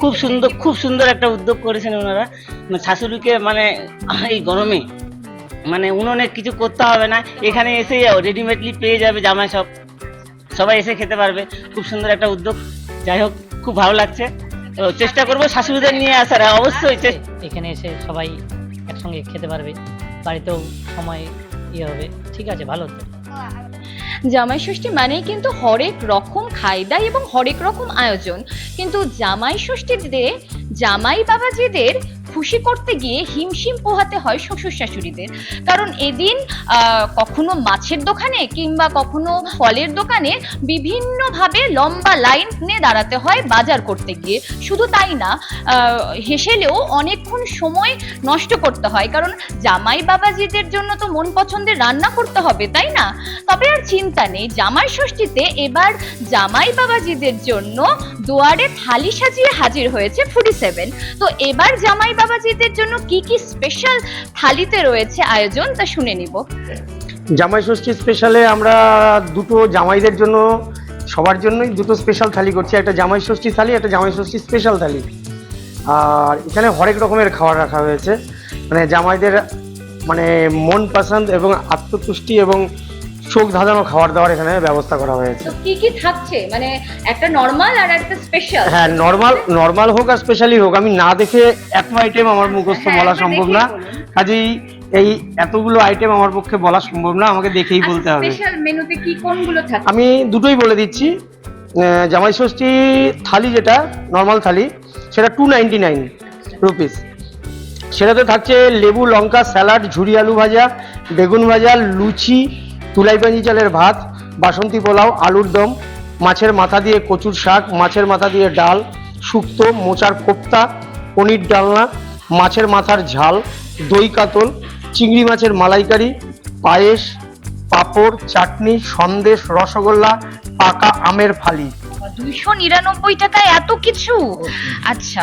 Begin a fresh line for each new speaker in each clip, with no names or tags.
খুব সুন্দর খুব সুন্দর একটা উদ্যোগ করেছেন ওনারা। মানে শাশুড়িকে মানে এই গরমে মানে উনুনে কিছু করতে হবে না এখানে এসে রেডিমেডলি পেয়ে যাবে জামাই সব। সবাই এসে খেতে পারবে। খুব সুন্দর একটা উদ্যোগ। যাই হোক খুব ভালো লাগছে। তো চেষ্টা করব শাশুড়িদের নিয়ে আসার হ্যাঁ, অবশ্যই
এখানে এসে সবাই একসঙ্গে খেতে পারবে। বাড়িতেও সময় ইয়ে হবে। ঠিক আছে ভালো তো
জামাই ষষ্ঠী মানেই কিন্তু হরেক রকম খায়দা এবং হরেক রকম আয়োজন। কিন্তু জামাই ষষ্ঠীতে জামাই বাবাজিদের খুশি করতে গিয়ে হিমশিম পোহাতে হয় শ্বশুর শাশুড়িদের। কারণ এদিন কখনো মাছের দোকানে কিংবা কখনো ফলের দোকানে বিভিন্নভাবে লম্বা লাইনে দাঁড়াতে হয় বাজার করতে গিয়ে। শুধু তাই না হেসেলেও অনেকক্ষণ সময় নষ্ট করতে হয়। কারণ জামাই বাবাজিদের জন্য তো মন পছন্দের রান্না করতে হবে, তাই না? তবে আর চিন্তা নেই, জামাই ষষ্ঠীতে এবার জামাই বাবাজিদের জন্য দুয়ারে থালি সাজিয়ে হাজির হয়েছে ফুডি সেভেন। তো এবার জামাই বাবাজিদের জন্য কি কি স্পেশাল থালিতে রয়েছে আয়োজন, তা শুনে নিব।
জামাই ষষ্ঠী স্পেশালে আমরা দুটো জামাইদের জন্য, সবার জন্যই দুটো স্পেশাল থালি করছি। একটা জামাই ষষ্ঠী থালি, একটা জামাই ষষ্ঠী স্পেশাল থালি। আর এখানে হরেক রকমের খাবার রাখা হয়েছে। মানে জামাইদের মানে মন পছন্দ এবং আত্মতুষ্টি এবং চোখ ধাঁধানো খাবার দাবার এখানে ব্যবস্থা করা হয়েছে।
কি কি থাকছে? মানে একটা নর্মাল আর একটা স্পেশাল
হ্যাঁ নর্মাল নর্মাল হোক আর স্পেশালি হোক আমি না দেখে এত আইটেম আমার মুখস্থ
হ্যাঁ,
বলা সম্ভব না। কাজেই এই এতগুলো আইটেম আমার পক্ষে বলা সম্ভব না আমাকে দেখেই বলতে হবে।
স্পেশাল মেনুতে কি কোনগুলো থাকছে?
আমি দুটোই বলে দিচ্ছি। জামাই ষষ্ঠী থালি যেটা নর্মাল থালি সেটা টু নাইনটি নাইন রুপিস সেটাতে থাকছে লেবু লঙ্কা স্যালাড ঝুরি আলু ভাজা বেগুন ভাজা লুচি তুলাইপাঞ্জি চালের ভাত, বাসন্তী পোলাও, আলুর দম, মাছের মাথা দিয়ে কচুর শাক, মাছের মাথা দিয়ে ডাল, শুক্তো, মোচার কোপ্তা, পনির ডালনা, মাছের মাথার ঝাল, দই কাতল, চিংড়ি মাছের মালাইকারি, পায়েস, পাঁপড়, চাটনি, সন্দেশ, রসগোল্লা, পাকা আমের ফালি।
দুইশো নিরানব্বই টাকায় এত কিছু? আচ্ছা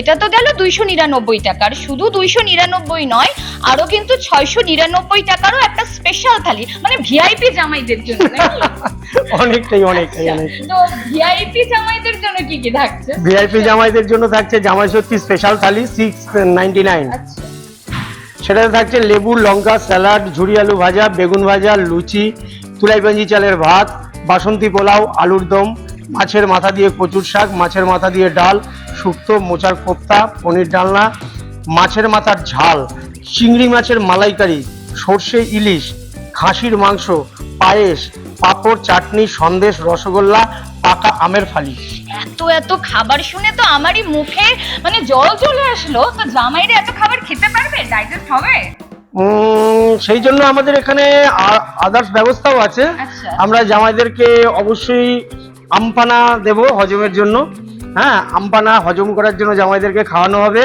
এটা তো গেল দুইশো নিরানব্বই টাকার। শুধু দুইশো নিরানব্বই নয় আরও কিন্তু ছয়শো নিরানব্বই টাকারও একটা স্পেশাল থালি মানে ভিআইপি জামাইদের জন্য।
অনেকটাই অনেকটাই
আচ্ছা, তো ভিআইপি জামাইদের জন্য কি কি থাকছে?
ভিআইপি জামাইদের জন্য থাকছে Jamai Shashthi special thali six ninety nine সেটাতে থাকছে লেবু লঙ্কা স্যালাড ঝুরি আলু ভাজা বেগুন ভাজা লুচি তুলাইপাঞ্জি চালের ভাত বাসন্তী পোলাও আলুর দম মাছের মাথা দিয়ে কচুর শাক মাছের মাথা দিয়ে ডাল শুক্তো মোচার কোপ্তা পনির ডালনা মাছের মাথার ঝাল চিংড়ি মাছের মালাইকারি সর্ষে ইলিশ খাসির মাংস পায়েস পাঁপড় চাটনি সন্দেশ রসগোল্লা পাকা আমের ফালি
এত এত খাবার শুনে তো আমারই মুখে মানে জল চলে আসলো। তো জামাইরা এত খাবার খেতে পারবে? ডাইজেস্ট হবে?
সেই জন্য আমাদের এখানে আদার্স ব্যবস্থাও আছে।
আচ্ছা।
আমরা জামাইদেরকে অবশ্যই আমপানা দেব হজমের জন্য। হ্যাঁ আমপানা হজম করার জন্য জামাইদেরকে খাওয়ানো হবে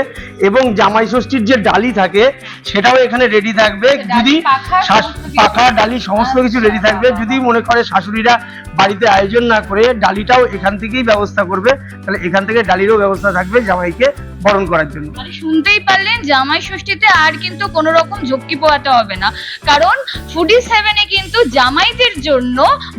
এবং জামাই ষষ্ঠীর যে ডালি থাকে সেটাও এখানে রেডি থাকবে। যদি
পাখা,
ডালি সমস্ত কিছু
আচ্ছা,
রেডি থাকবে।
বাবা।
যদি মনে করে শাশুড়িরা বাড়িতে আয়োজন না করে ডালিটাও এখান থেকেই ব্যবস্থা করবে। তাহলে এখান থেকে ডালিরও ব্যবস্থা থাকবে জামাইকে। বরণ করার জন্য।
মানে শুনতেই পারলেন, জামাই ষষ্ঠীতে আর কিন্তু কোনো রকম ঝক্কি পোয়াতে হবে না। কারণ ফুডি সেভেনে কিন্তু জামাইদের জন্য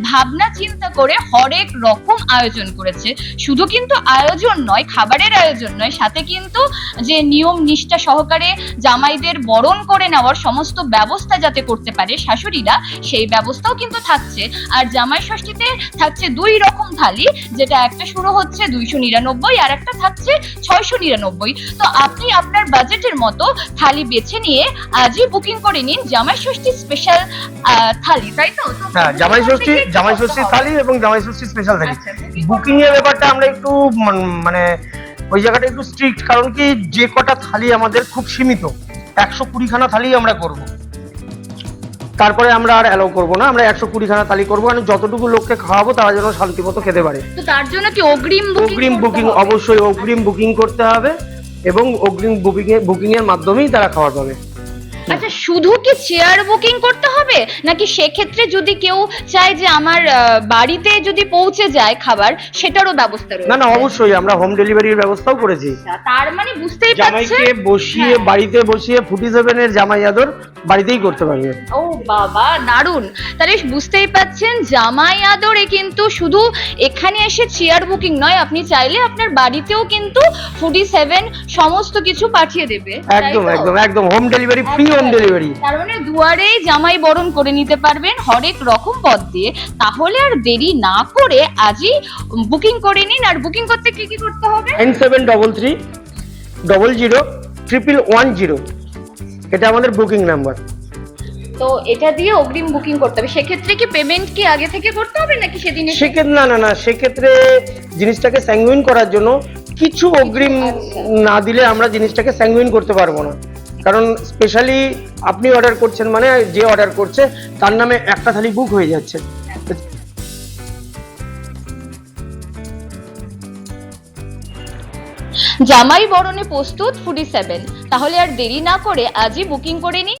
ভাবনা চিন্তা করে হরেক রকম আয়োজন করেছে। শুধু কিন্তু আয়োজন নয়, খাবারের আয়োজন নয়, সাথে কিন্তু যে নিয়ম নিষ্ঠা সহকারে জামাইদের বরণ করে নেওয়ার সমস্ত ব্যবস্থা যাতে করতে পারে শাশুড়িরা, সেই ব্যবস্থাও কিন্তু থাকছে। আর জামাই ষষ্ঠীতে থাকছে দুই রকম থালি, যেটা একটা শুরু হচ্ছে দুইশো নিরানব্বই আর একটা থাকছে ছয়শো নিরানব্বই। তো আপনি আপনার বাজেটের মতো থালি বেছে নিয়ে আজই বুকিং করে নিন জামাই ষষ্ঠী স্পেশাল থালি তাই তো? তো
হ্যাঁ জামাই ষষ্ঠী জামাই ষষ্ঠী থালি এবং জামাই ষষ্ঠী স্পেশাল থালি।
আচ্ছা,
বুকিং এর ব্যাপারটা আমরা একটু মানে ওই জায়গাটা একটু স্ট্রিক্ট কারণ কি যে কটা থালি আমাদের খুব সীমিত। একশো কুড়িখানা থালি আমরা করব। তারপরে আমরা আর অ্যালাউ করব না আমরা একশো কুড়ি খানা তালি করব মানে যতটুকু লোককে খাওয়াবো তারা যেন শান্তি মতো খেতে পারে।
তো তার জন্য কি অগ্রিম
অগ্রিম বুকিং অবশ্যই অগ্রিম বুকিং করতে হবে এবং অগ্রিম বুকিং বুকিং এর মাধ্যমেই তারা খাওয়ার পাবে।
শুধু কি চেয়ার বুকিং করতে হবে? নাকি সেক্ষেত্রে যদি কেউ চায় যে আমার বাড়িতে যদি পৌঁছে যায় খাবার সেটারও ব্যবস্থা রয়েছে।
না না অবশ্যই আমরা হোম ডেলিভারির ব্যবস্থাও করেছি।
আচ্ছা, তার মানে বুঝতেই
জামাইকে
পারছেন
বসিয়ে
হ্যাঁ।
বাড়িতে বসিয়ে ফুটি সেভেনের জামাই আদর বাড়িতেই করতে পারবে।
ও বাবা দারুণ। তাহলে বুঝতেই পাচ্ছেন জামাই আদরে কিন্তু শুধু এখানে এসে চেয়ার বুকিং নয় আপনি চাইলে আপনার বাড়িতেও কিন্তু ফুডি সেভেন সমস্ত কিছু পাঠিয়ে দেবে।
একদম একদম একদম home delivery free home delivery
তার মানে দুয়ারেই জামাই বরণ করে নিতে পারবেন হরেক রকম পদ দিয়ে। তাহলে আর দেরি না করে আজই বুকিং করে নিন। আর বুকিং করতে কি কি করতে হবে?
Nine seven double three double zero triple one zero. এটা আমাদের বুকিং নাম্বার।
তো এটা দিয়ে অগ্রিম বুকিং করতে হবে। সেক্ষেত্রে কি পেমেন্ট কি আগে থেকে করতে হবে নাকি সেদিন?
সেক্ষেত্রে না না না সেক্ষেত্রে জিনিসটাকে স্যাঙ্গুইন করার জন্য কিছু অগ্রিম না দিলে আমরা জিনিসটাকে স্যাঙ্গুইন করতে পারব না। কারণ স্পেশালি আপনি অর্ডার করছেন মানে যে অর্ডার করছে, তার নামে একটা থালি বুক হয়ে যাচ্ছে।
জামাই বরণে প্রস্তুত ফুডি সেভেন। তাহলে আর দেরি না করে আজই বুকিং করে নিন।